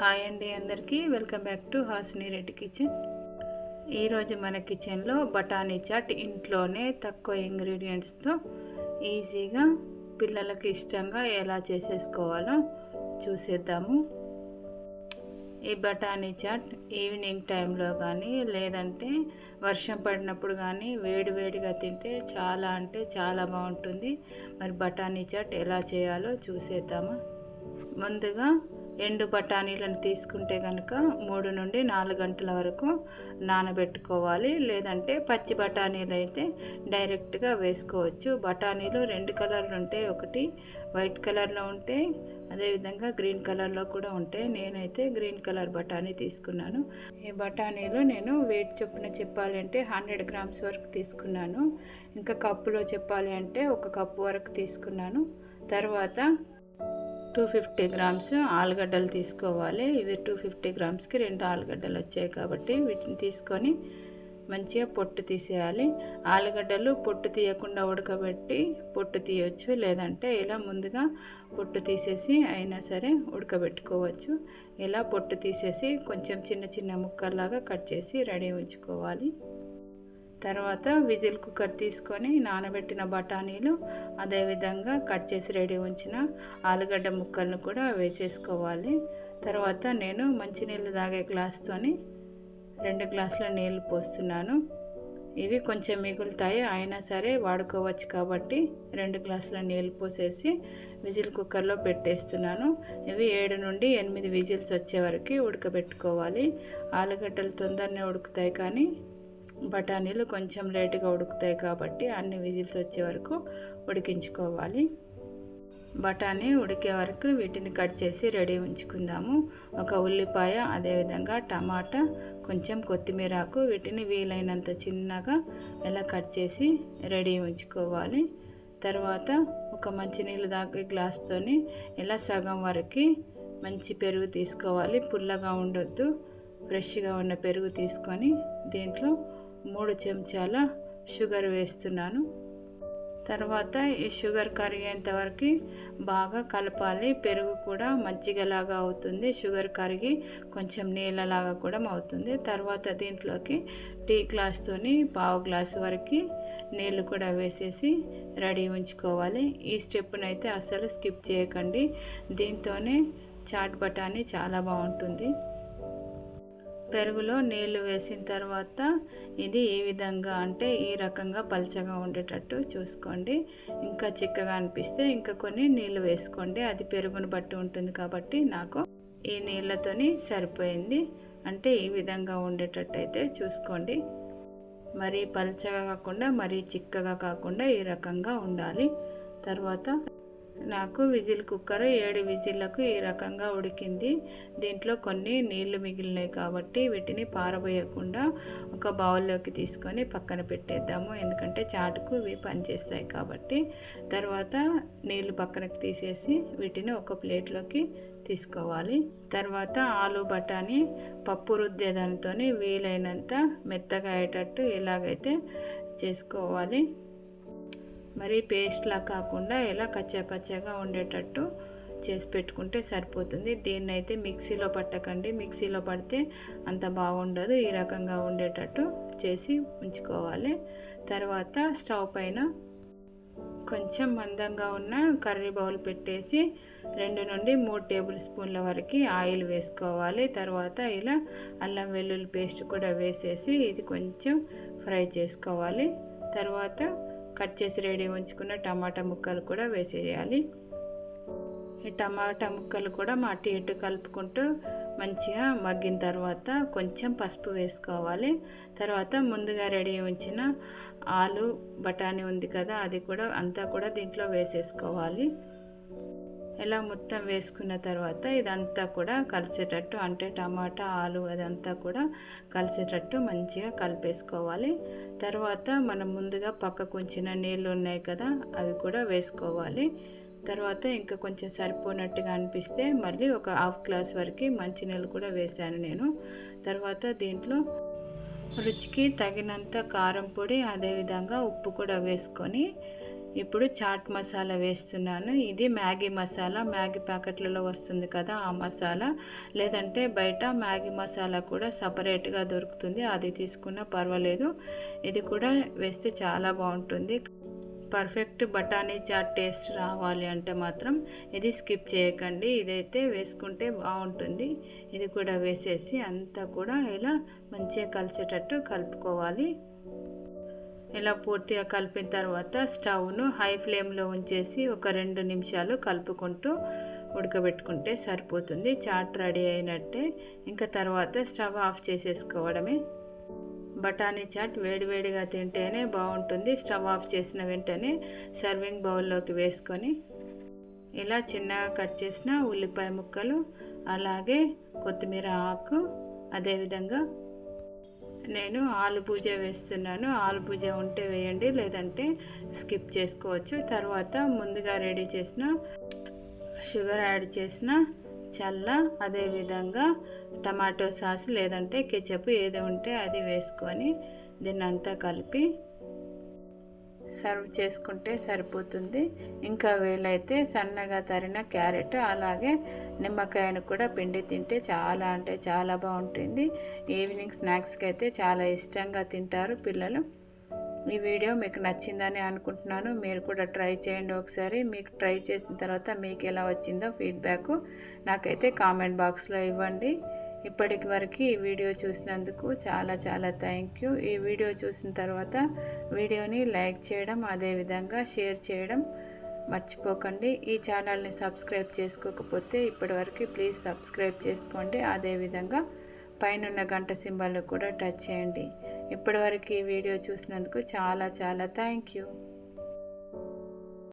Hi అండి అందరికీ. Welcome back to Hasini Reddy kitchen. ఈరోజు మన కిచెన్లో బఠానీ చాట్ ఇంట్లోనే తక్కువ ఇంగ్రీడియంట్స్తో ఈజీగా పిల్లలకి ఇష్టంగా ఎలా చేసేసుకోవాలో చూసేద్దాము. ఈ బఠానీ చాట్ ఈవినింగ్ టైంలో కానీ లేదంటే వర్షం పడినప్పుడు కానీ వేడివేడిగా తింటే చాలా అంటే చాలా బాగుంటుంది. మరి బఠానీ చాట్ ఎలా చేయాలో చూసేద్దాము. ముందుగా ఎండు బఠానీలను తీసుకుంటే కనుక మూడు నుండి నాలుగు గంటల వరకు నానబెట్టుకోవాలి. లేదంటే పచ్చి బఠానీలు అయితే డైరెక్ట్గా వేసుకోవచ్చు. బఠానీలు రెండు కలర్లు ఉంటాయి ఒకటి వైట్ కలర్లో ఉంటాయి అదేవిధంగా గ్రీన్ కలర్లో కూడా ఉంటాయి. నేనైతే గ్రీన్ కలర్ బఠానీ తీసుకున్నాను. ఈ బఠానీలు నేను వెయిట్ చొప్పున చెప్పాలంటే హండ్రెడ్ గ్రామ్స్ వరకు తీసుకున్నాను. ఇంకా కప్పులో చెప్పాలి అంటే ఒక కప్పు వరకు తీసుకున్నాను. తర్వాత టూ ఫిఫ్టీ గ్రామ్స్ ఆలుగడ్డలు తీసుకోవాలి. ఇవి టూ ఫిఫ్టీ గ్రామ్స్కి రెండు ఆలుగడ్డలు వచ్చాయి కాబట్టి వీటిని తీసుకొని మంచిగా పొట్టు తీసేయాలి. ఆలుగడ్డలు పొట్టు తీయకుండా ఉడకబెట్టి పొట్టు తీయవచ్చు లేదంటే ఇలా ముందుగా పొట్టు తీసేసి అయినా సరే ఉడకబెట్టుకోవచ్చు. ఇలా పొట్టు తీసేసి కొంచెం చిన్న చిన్న ముక్కల్లాగా కట్ చేసి రెడీ ఉంచుకోవాలి. తర్వాత విజిల్ కుక్కర్ తీసుకొని నానబెట్టిన బఠానీలు అదేవిధంగా కట్ చేసి రెడీ ఉంచిన ఆలుగడ్డ ముక్కలను కూడా వేసేసుకోవాలి. తర్వాత నేను మంచినీళ్ళు తాగే గ్లాస్తోని రెండు గ్లాసుల నీళ్ళు పోస్తున్నాను. ఇవి కొంచెం మిగులుతాయి అయినా సరే వాడుకోవచ్చు కాబట్టి రెండు గ్లాసుల నీళ్ళు పోసేసి విజిల్ కుక్కర్లో పెట్టేస్తున్నాను. ఇవి ఏడు నుండి ఎనిమిది విజిల్స్ వచ్చే వరకు ఉడకబెట్టుకోవాలి. ఆలుగడ్డలు తొందరనే ఉడుకుతాయి కానీ బఠానీలు కొంచెం లేటుగా ఉడుకుతాయి కాబట్టి అన్ని విజిల్స్ వచ్చే వరకు ఉడికించుకోవాలి. బఠానీ ఉడికే వరకు వీటిని కట్ చేసి రెడీ ఉంచుకుందాము. ఒక ఉల్లిపాయ అదేవిధంగా టమాటా కొంచెం కొత్తిమీరాకు వీటిని వీలైనంత చిన్నగా ఇలా కట్ చేసి రెడీ ఉంచుకోవాలి. తర్వాత ఒక మంచినీళ్ళు దాకే గ్లాస్తోని ఇలా సగం వరకు మంచి పెరుగు తీసుకోవాలి. పుల్లగా ఉండొద్దు. ఫ్రెష్గా ఉన్న పెరుగు తీసుకొని దీంట్లో మూడు చెంచాల షుగర్ వేస్తున్నాను. తర్వాత ఈ షుగర్ కరిగేంత వరకు బాగా కలపాలి. పెరుగు కూడా మజ్జిగలాగా అవుతుంది. షుగర్ కరిగి కొంచెం నీళ్ళలాగా కూడా అవుతుంది. తర్వాత దీంట్లోకి టీ గ్లాస్తోని పావు గ్లాసు వరకు నీళ్ళు కూడా వేసేసి రెడీ ఉంచుకోవాలి. ఈ స్టెప్నైతే అస్సలు స్కిప్ చేయకండి. దీంతోనే చాట్ బఠానీ చాలా బాగుంటుంది. పెరుగులో నీళ్ళు వేసిన తర్వాత ఇది ఈ విధంగా అంటే ఈ రకంగా పల్చగా ఉండేటట్టు చూసుకోండి. ఇంకా చిక్కగా అనిపిస్తే ఇంకా కొన్ని నీళ్ళు వేసుకోండి. అది పెరుగును బట్టి ఉంటుంది కాబట్టి నాకు ఈ నీళ్ళతోని సరిపోయింది. అంటే ఈ విధంగా ఉండేటట్టు అయితే చూసుకోండి. మరీ పల్చగా కాకుండా మరీ చిక్కగా కాకుండా ఈ రకంగా ఉండాలి. తర్వాత నాకు విజిల్ కుక్కర్ ఏడు విజిల్లకు ఈ రకంగా ఉడికింది. దీంట్లో కొన్ని నీళ్ళు మిగిలినాయి కాబట్టి వీటిని పారబోయకుండా ఒక బౌల్లోకి తీసుకొని పక్కన పెట్టేద్దాము. ఎందుకంటే చాటుకు ఇవి పనిచేస్తాయి కాబట్టి. తర్వాత నీళ్ళు పక్కనకి తీసేసి వీటిని ఒక ప్లేట్లోకి తీసుకోవాలి. తర్వాత ఆలు బఠానీ పప్పు రుద్దేదానితో వీలైనంత మెత్తగా అయ్యేటట్టు ఇలాగైతే చేసుకోవాలి. మరి పేస్ట్లా కాకుండా ఇలా కచ్చాపచ్చగా ఉండేటట్టు చేసి పెట్టుకుంటే సరిపోతుంది. దీన్ని అయితే మిక్సీలో పట్టకండి మిక్సీలో పడితే అంత బాగుండదు. ఈ రకంగా ఉండేటట్టు చేసి ఉంచుకోవాలి. తర్వాత స్టవ్ పైన కొంచెం మందంగా ఉన్న కర్రీ బౌల్ పెట్టేసి రెండు నుండి మూడు టేబుల్ స్పూన్ల వరకు ఆయిల్ వేసుకోవాలి. తర్వాత ఇలా అల్లం వెల్లుల్లి పేస్ట్ కూడా వేసేసి ఇది కొంచెం ఫ్రై చేసుకోవాలి. తర్వాత కట్ చేసి రెడీ ఉంచుకున్న టమాటా ముక్కలు కూడా వేసేయాలి. టమాటా ముక్కలు కూడా మా అటు ఇటు కలుపుకుంటూ మంచిగా మగ్గిన తర్వాత కొంచెం పసుపు వేసుకోవాలి. తర్వాత ముందుగా రెడీ ఉంచిన ఆలు బఠానీ ఉంది కదా అది కూడా అంతా కూడా దీంట్లో వేసేసుకోవాలి. ఇలా మొత్తం వేసుకున్న తర్వాత ఇదంతా కూడా కలిసేటట్టు అంటే టమాటా ఆలు అదంతా కూడా కలిసేటట్టు మంచిగా కలిపేసుకోవాలి. తర్వాత మనం ముందుగా పక్కకు ఉంచిన నీళ్ళు ఉన్నాయి కదా అవి కూడా వేసుకోవాలి. తర్వాత ఇంకా కొంచెం సరిపోనట్టుగా అనిపిస్తే మళ్ళీ ఒక హాఫ్ గ్లాస్ వరకు మంచినీళ్ళు కూడా వేసాను నేను. తర్వాత దీంట్లో రుచికి తగినంత కారం పొడి అదేవిధంగా ఉప్పు కూడా వేసుకొని ఇప్పుడు చాట్ మసాలా వేస్తున్నాను. ఇది మ్యాగీ మసాలా. మ్యాగీ ప్యాకెట్లలో వస్తుంది కదా ఆ మసాలా. లేదంటే బయట మ్యాగీ మసాలా కూడా సపరేట్గా దొరుకుతుంది. అది తీసుకున్నా పర్వాలేదు. ఇది కూడా వేస్తే చాలా బాగుంటుంది. పర్ఫెక్ట్ బఠానీ చాట్ టేస్ట్ రావాలి అంటే మాత్రం ఇది స్కిప్ చేయకండి. ఇదైతే వేసుకుంటే బాగుంటుంది. ఇది కూడా వేసేసి అంతా కూడా ఇలా మంచిగా కలిసేటట్టు కలుపుకోవాలి. ఇలా పూర్తిగా కలిపిన తర్వాత స్టవ్ను హై ఫ్లేమ్లో ఉంచేసి ఒక రెండు నిమిషాలు కలుపుకుంటూ ఉడకబెట్టుకుంటే సరిపోతుంది. చాట్ రెడీ అయినట్టే. ఇంకా తర్వాత స్టవ్ ఆఫ్ చేసేసుకోవడమే. బఠానీ చాట్ వేడివేడిగా తింటేనే బాగుంటుంది. స్టవ్ ఆఫ్ చేసిన వెంటనే సర్వింగ్ బౌల్లోకి వేసుకొని ఇలా చిన్నగా కట్ చేసిన ఉల్లిపాయ ముక్కలు అలాగే కొత్తిమీర ఆకు అదేవిధంగా నేను ఆలు పూజ వేస్తున్నాను. ఆలు పూజ ఉంటే వేయండి లేదంటే స్కిప్ చేసుకోవచ్చు. తర్వాత ముందుగా రెడీ చేసిన షుగర్ యాడ్ చేసిన చల్ల అదేవిధంగా టమాటో సాస్ లేదంటే కెచప్ ఏది ఉంటే అది వేసుకొని దీన్ని అంతా కలిపి సర్వ్ చేసుకుంటే సరిపోతుంది. ఇంకా వీలైతే సన్నగా తరిన క్యారెట్ అలాగే నిమ్మకాయను కూడా పిండి తింటే చాలా అంటే చాలా బాగుంటుంది. ఈవినింగ్ స్నాక్స్కి అయితే చాలా ఇష్టంగా తింటారు పిల్లలు. ఈ వీడియో మీకు నచ్చిందని అనుకుంటున్నాను. మీరు కూడా ట్రై చేయండి ఒకసారి. మీకు ట్రై చేసిన తర్వాత మీకు ఎలా వచ్చిందో ఫీడ్బ్యాక్ నాకైతే కామెంట్ బాక్స్లో ఇవ్వండి. ఇప్పటికి వరకు ఈ వీడియో చూసినందుకు చాలా చాలా థ్యాంక్ యూ ఈ వీడియో చూసిన తర్వాత వీడియోని లైక్ చేయడం అదేవిధంగా షేర్ చేయడం మర్చిపోకండి. ఈ ఛానల్ని సబ్స్క్రైబ్ చేసుకోకపోతే ఇప్పటివరకు ప్లీజ్ సబ్స్క్రైబ్ చేసుకోండి. అదేవిధంగా పైన గంట సింబల్ కూడా టచ్ చేయండి. ఇప్పటివరకు ఈ వీడియో చూసినందుకు చాలా చాలా థ్యాంక్ యూ